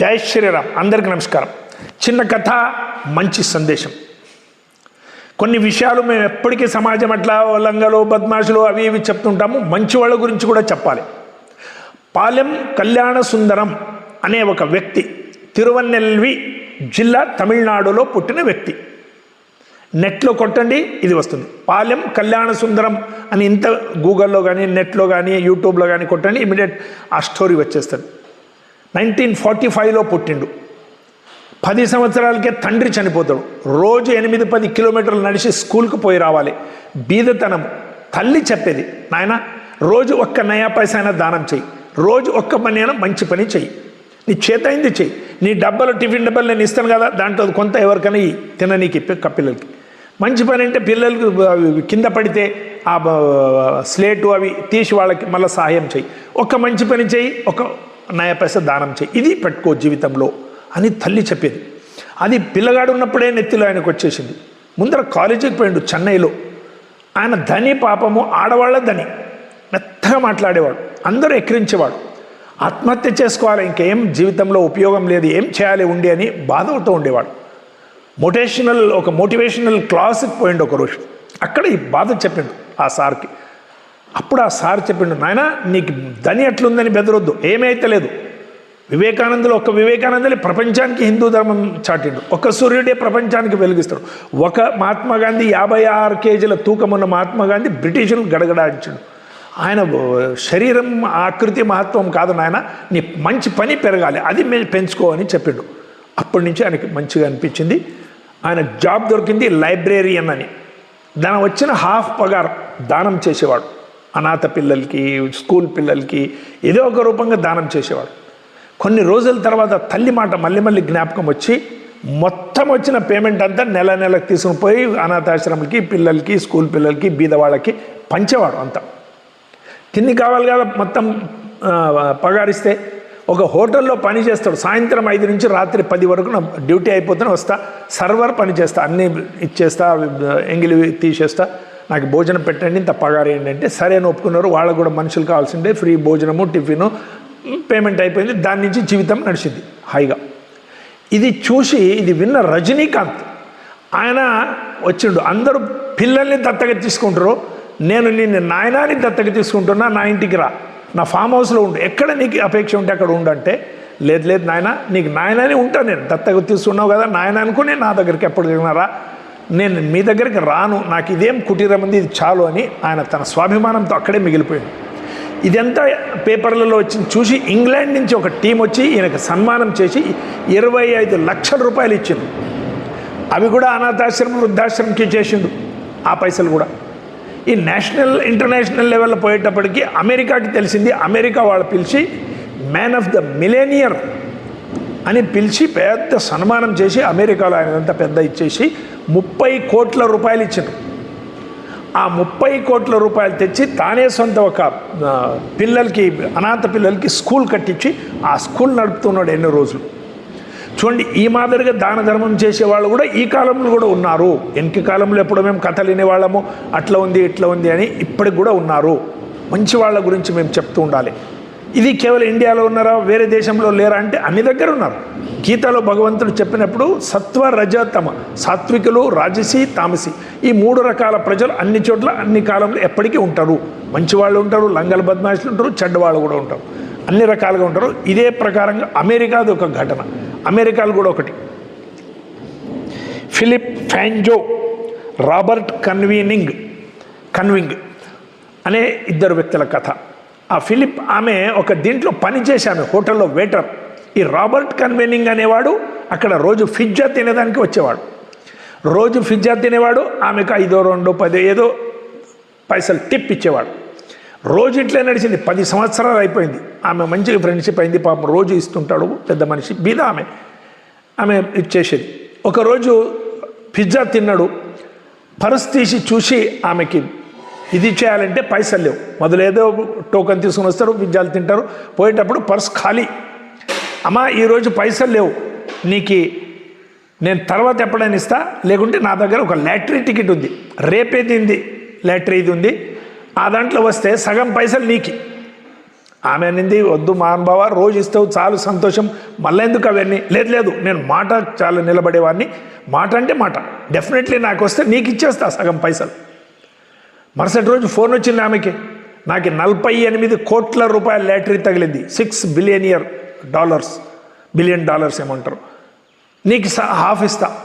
జై శ్రీరామ్. అందరికీ నమస్కారం. చిన్న కథ మంచి సందేశం. కొన్ని విషయాలు మేము ఎప్పటికీ సమాజం అట్లా లంగలు బద్మాషులు అవి ఇవి చెప్తుంటాము. మంచి వాళ్ళ గురించి కూడా చెప్పాలి. పాలెం కళ్యాణ సుందరం అనే ఒక వ్యక్తి తిరువన్నెల్వి జిల్లా తమిళనాడులో పుట్టిన వ్యక్తి. నెట్లో కొట్టండి ఇది వస్తుంది. పాలెం కళ్యాణ సుందరం అని ఇంత గూగుల్లో కానీ నెట్లో కానీ యూట్యూబ్లో కానీ కొట్టండి ఇమీడియట్ ఆ స్టోరీ వచ్చేస్తుంది. నైన్టీన్ ఫార్టీ ఫైవ్లో పుట్టిండు. పది సంవత్సరాలకే తండ్రి చనిపోతాడు. రోజు ఎనిమిది పది కిలోమీటర్లు నడిచి స్కూల్కి పోయి రావాలి. బీదతనం. తల్లి చెప్పేది నాయన రోజు ఒక్క నయా పైసైనా దానం చెయ్యి. రోజు ఒక్క పని అయినా మంచి పని చెయ్యి. నీ చేతైంది చెయ్యి. నీ డబ్బాలు టిఫిన్ డబ్బాలు నేను ఇస్తాను కదా దాంట్లో కొంత ఎవరికైనా తిననీకి పిల్లలకి. మంచి పని అంటే పిల్లలకు అవి కింద పడితే ఆ స్లేటు అవి తీసి వాళ్ళకి మళ్ళీ సహాయం చెయ్యి. ఒక్క మంచి పని చెయ్యి ఒక నయ పైస దానం చేయి. ఇది పెట్టుకో జీవితంలో అని తల్లి చెప్పేది. అది పిల్లగాడు ఉన్నప్పుడే నెత్తిలో ఆయనకు వచ్చేసింది. ముందర కాలేజీకి పోయిండు చెన్నైలో. ఆయన ధని పాపము ఆడవాళ్ళ ధని. మెత్తగా మాట్లాడేవాడు. అందరూ ఎక్కిరించేవాడు. ఆత్మహత్య చేసుకోవాలి. ఇంకేం జీవితంలో ఉపయోగం లేదు. ఏం చేయాలి ఉండి అని బాధతో ఉండేవాడు. మోటివేషనల్ ఒక మోటివేషనల్ క్లాస్కి పోయిండు ఒక రోజు అక్కడ ఈ బాధ చెప్పిండు ఆ సార్కి. అప్పుడు ఆ సార్ చెప్పిండు నాయన నీకు ధని ఎట్లుందని బెదరొద్దు ఏమైతే లేదు. వివేకానందులు ఒక వివేకానందులే ప్రపంచానికి హిందూ ధర్మం చాటిండు. ఒక సూర్యుడే ప్రపంచానికి వెలిగిస్తాడు. ఒక మహాత్మా గాంధీ యాభై ఆరు కేజీల తూకం ఉన్న మహాత్మా గాంధీ బ్రిటిషులు గడగడాడించాడు ఆయన శరీరం ఆకృతి మహత్వం కాదు నాయన నీ మంచి పని పెరగాలి అది మేము పెంచుకో అని చెప్పిండు. అప్పటి నుంచి ఆయనకి మంచిగా అనిపించింది. ఆయన జాబ్ దొరికింది లైబ్రేరియన్ అని. దాని వచ్చిన హాఫ్ పగార్ దానం చేసేవాడు. అనాథ పిల్లలకి స్కూల్ పిల్లలకి ఏదో ఒక రూపంగా దానం చేసేవాడు. కొన్ని రోజుల తర్వాత తల్లి మాట మళ్ళీ మళ్ళీ జ్ఞాపకం వచ్చి మొత్తం వచ్చిన పేమెంట్ అంతా నెల నెలకు తీసుకుని పోయి అనాథాశ్రమాలకి పిల్లలకి స్కూల్ పిల్లలకి బీద వాళ్ళకి పంచేవాడు అంతా. తిండి కావాలి కదా మొత్తం పగారిస్తే ఒక హోటల్లో పని చేస్తాడు. సాయంత్రం ఐదు నుంచి రాత్రి పది వరకు నా డ్యూటీ అయిపోతేనే వస్తా. సర్వర్ పని చేస్తా. అన్నీ ఇచ్చేస్తా ఎంగిలి తీసేస్తా. నాకు భోజనం పెట్టండి ఇంత పగారు ఏంటంటే సరే అని ఒప్పుకున్నారు. వాళ్ళకు కూడా మనుషులు కావాల్సిందే. ఫ్రీ భోజనము టిఫిను పేమెంట్ అయిపోయింది. దాని నుంచి జీవితం నడిచింది హాయిగా. ఇది చూసి ఇది విన్న రజనీకాంత్ ఆయన వచ్చిండు. అందరూ పిల్లల్ని దత్తగా తీసుకుంటారు. నేను నిన్ను నాయనాన్ని దత్తగా తీసుకుంటున్నా నా ఇంటికి రా. నా ఫామ్ హౌస్లో ఉండు. ఎక్కడ నీకు అపేక్ష ఉంటే అక్కడ ఉండంటే లేదు లేదు నాయన నీకు నాయనని ఉంటాను నేను. దత్తగా తీసుకున్నావు కదా నాయన అనుకుని నా దగ్గరికి ఎప్పుడు రా. నేను మీ దగ్గరికి రాను నాకు ఇదేం కుటీరం ఉంది ఇది చాలు అని ఆయన తన స్వాభిమానంతో అక్కడే మిగిలిపోయాడు. ఇదంతా పేపర్లలో వచ్చి చూసి ఇంగ్లాండ్ నుంచి ఒక టీం వచ్చి ఈయనకు సన్మానం చేసి ఇరవై ఐదు లక్షల రూపాయలు ఇచ్చిండు అవి కూడా అనాథాశ్రమం వృద్ధాశ్రమంకి చేసిండు. ఆ పైసలు కూడా. ఈ నేషనల్ ఇంటర్నేషనల్ లెవెల్లో పోయేటప్పటికి అమెరికాకి తెలిసింది అమెరికా వాళ్ళు పిలిచి మ్యాన్ ఆఫ్ ద మిలేనియర్ అని పిలిచి పెద్ద సన్మానం చేసి అమెరికాలో ఆయనంతా పెద్ద ఇచ్చేసి ముప్పై కోట్ల రూపాయలు ఇచ్చారు ఆ ముప్పై కోట్ల రూపాయలు తెచ్చి తానే సొంత ఒక పిల్లలకి అనాథ పిల్లలకి స్కూల్ కట్టించి ఆ స్కూల్ నడుపుతున్నాడు ఎన్నో రోజులు. చూడండి ఈ మాదిరిగా దాన ధర్మం చేసేవాళ్ళు కూడా ఈ కాలంలో కూడా ఉన్నారు. వెనక కాలంలో ఎప్పుడో మేము కథలు వినేవాళ్ళము అట్లా ఉంది ఇట్లా ఉంది అని ఇప్పటికి కూడా ఉన్నారు. మంచి వాళ్ళ గురించి మేము చెప్తూ ఉండాలి. ఇది కేవలం ఇండియాలో ఉన్నారా? వేరే దేశంలో లేరా? అంటే అన్ని దగ్గర ఉన్నారు. గీతలో భగవంతుడు చెప్పినప్పుడు సత్వ రజతమ సాత్వికులు రాజసి తామసి. ఈ మూడు రకాల ప్రజలు అన్ని చోట్ల అన్ని కాలంలో ఎప్పటికీ ఉంటారు. మంచి వాళ్ళు ఉంటారు లంగల బద్మాషులు ఉంటారు చెడ్డవాళ్ళు కూడా ఉంటారు. అన్ని రకాలుగా ఉంటారు. ఇదే ప్రకారంగా అమెరికాది ఒక ఘటన. అమెరికాలో కూడా ఒకటి. ఫిలిప్ ఫ్యాంజో రాబర్ట్ కన్వీనింగ్ కన్వింగ్ అనే ఇద్దరు వ్యక్తుల కథ. ఆ ఫిలిప్ ఆమె ఒక దీంట్లో పని చేశాను హోటల్లో వెయిటర్. ఈ రాబర్ట్ కన్వీనింగ్ అనేవాడు అక్కడ రోజు ఫిజ్జా తినేదానికి వచ్చేవాడు. రోజు పిజ్జా తినేవాడు ఆమెకు ఐదో రెండో పది ఏదో పైసలు టిప్ ఇచ్చేవాడు. రోజు ఇట్లే నడిచింది పది సంవత్సరాలు అయిపోయింది. ఆమె మంచిగా ఫ్రెండ్షిప్ అయింది పాపం రోజు ఇస్తుంటాడు పెద్ద మనిషి బీద ఆమె. ఆమె ఇచ్చేసేది. ఒకరోజు పిజ్జా తిన్నాడు. పర్స్ తీసి చూసి ఆమెకి ఇది చేయాలంటే పైసలు లేవు. మొదలేదో టోకన్ తీసుకుని వస్తారు విద్యాలు తింటారు. పోయేటప్పుడు పర్స్ ఖాళీ. అమ్మా ఈరోజు పైసలు లేవు. నీకు నేను తర్వాత ఎప్పుడైనా ఇస్తా? లేకుంటే నా దగ్గర ఒక లాటరీ టికెట్ ఉంది. రేపేది ఉంది? లాటరీ ఇది ఉంది. ఆ దాంట్లో వస్తే సగం పైసలు నీకి. ఆమె అనింది వద్దు మహానుభావ రోజు ఇస్తావు చాలు సంతోషం. మళ్ళీ ఎందుకు అవన్నీ? లేదు లేదు నేను మాట చాలా నిలబడేవాడిని మాట అంటే మాట. డెఫినెట్లీ నాకు వస్తే నీకు ఇచ్చేస్తా సగం పైసలు. మరుసటి రోజు ఫోన్ వచ్చింది ఆమెకి. నాకు నలభై ఎనిమిది కోట్ల రూపాయల లాటరీ తగిలింది. Six billion year dollars billion dollars ఏమంటారు? నీకు స- హాఫ్ ఇస్తా.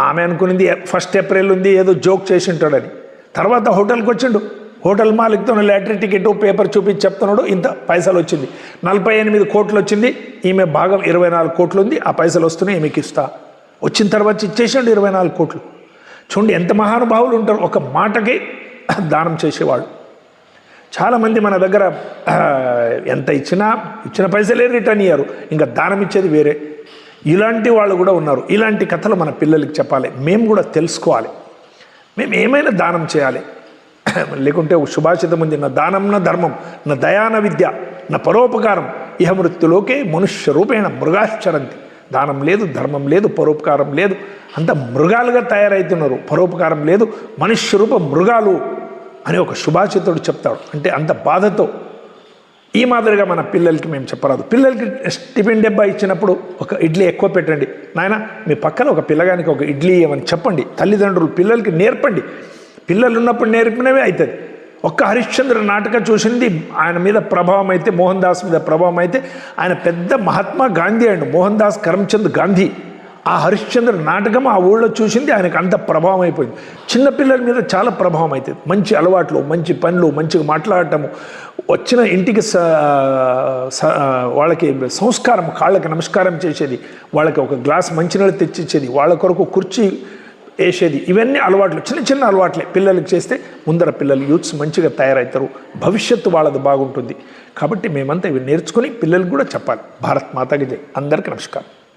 ఆమె అనుకునింది ఫస్ట్ ఏప్రిల్ ఉంది ఏదో జోక్ చేసి ఉంటాడని తర్వాత హోటల్కి వచ్చిండు. హోటల్ మాలిక్తో లాటరీ టికెట్ పేపర్ చూపించి చెప్తున్నాడు. ఇంత పైసలు వచ్చింది. నలభై ఎనిమిది కోట్లు వచ్చింది. ఈమె భాగం ఇరవై నాలుగు కోట్లు ఉంది. ఆ పైసలు వస్తున్నాయి ఈమెకి ఇస్తా. వచ్చిన తర్వాత ఇచ్చేసాడు ఇరవై నాలుగు కోట్లు. చూడండి ఎంత మహానుభావులు ఉంటారు. ఒక మాటకి దానం చేసేవాళ్ళు చాలామంది మన దగ్గర ఎంత ఇచ్చినా ఇచ్చిన పైసలే రిటర్న్ ఇయ్యారు. ఇంకా దానం ఇచ్చేది వేరే. ఇలాంటి వాళ్ళు కూడా ఉన్నారు. ఇలాంటి కథలు మన పిల్లలకి చెప్పాలి. మేము కూడా తెలుసుకోవాలి. మేము ఏమైనా దానం చేయాలి. లేకుంటే శుభాషితం సుభాషితం ఉంది. నా దానం నా ధర్మం నా దయాన విద్య నా పరోపకారం. ఇహ మృత్యులోకే మనుష్య రూపేణ మృగాశ్చరంతి. దానం లేదు ధర్మం లేదు పరోపకారం లేదు. అంత మృగాలుగా తయారవుతున్నారు పరోపకారం లేదు. మనుష్య రూప మృగాలు. అని ఒక శుభాషితుడు చెప్తాడు. అంటే అంత బాధతో. ఈ మాదిరిగా మన పిల్లలకి మేము చెప్పరాదు. పిల్లలకి టిఫిన్ డబ్బా ఇచ్చినప్పుడు ఒక ఇడ్లీ ఎక్కువ పెట్టండి. నాయన మీ పక్కన ఒక పిల్లగానికి ఒక ఇడ్లీ ఇవ్వమని చెప్పండి. తల్లిదండ్రులు పిల్లలకి నేర్పండి. పిల్లలు ఉన్నప్పుడు నేర్పినవే అవుతుంది ఒక్క హరిశ్చంద్ర నాటకం చూసింది ఆయన మీద ప్రభావం అయితే మోహన్ దాస్ మీద ప్రభావం అయితే ఆయన పెద్ద మహాత్మా గాంధీ అండి. మోహన్ దాస్ కరమ్చంద్ గాంధీ. ఆ హరిశ్చంద్ర నాటకం ఆ ఊళ్ళో చూసింది ఆయనకు అంత ప్రభావం అయిపోయింది. చిన్నపిల్లల మీద చాలా ప్రభావం అవుతుంది మంచి అలవాట్లు మంచి పనులు మంచిగా మాట్లాడటము. వచ్చిన ఇంటికి స స- వాళ్ళకి సంస్కారం కాళ్ళకి నమస్కారం చేసేది. వాళ్ళకి ఒక గ్లాస్ మంచినీళ్ళు తెచ్చిచ్చేది. వాళ్ళ కొరకు కుర్చీ వేసేది. ఇవన్నీ అలవాట్లు చిన్న చిన్న అలవాట్లే. పిల్లలకి చేస్తే ముందర పిల్లలు యూత్స్ మంచిగా తయారవుతారు భవిష్యత్తు వాళ్ళది బాగుంటుంది. కాబట్టి మేమంతా ఇవి నేర్చుకొని పిల్లలకు కూడా చెప్పాలి. భారత్ మాతాకి అందరికీ నమస్కారం.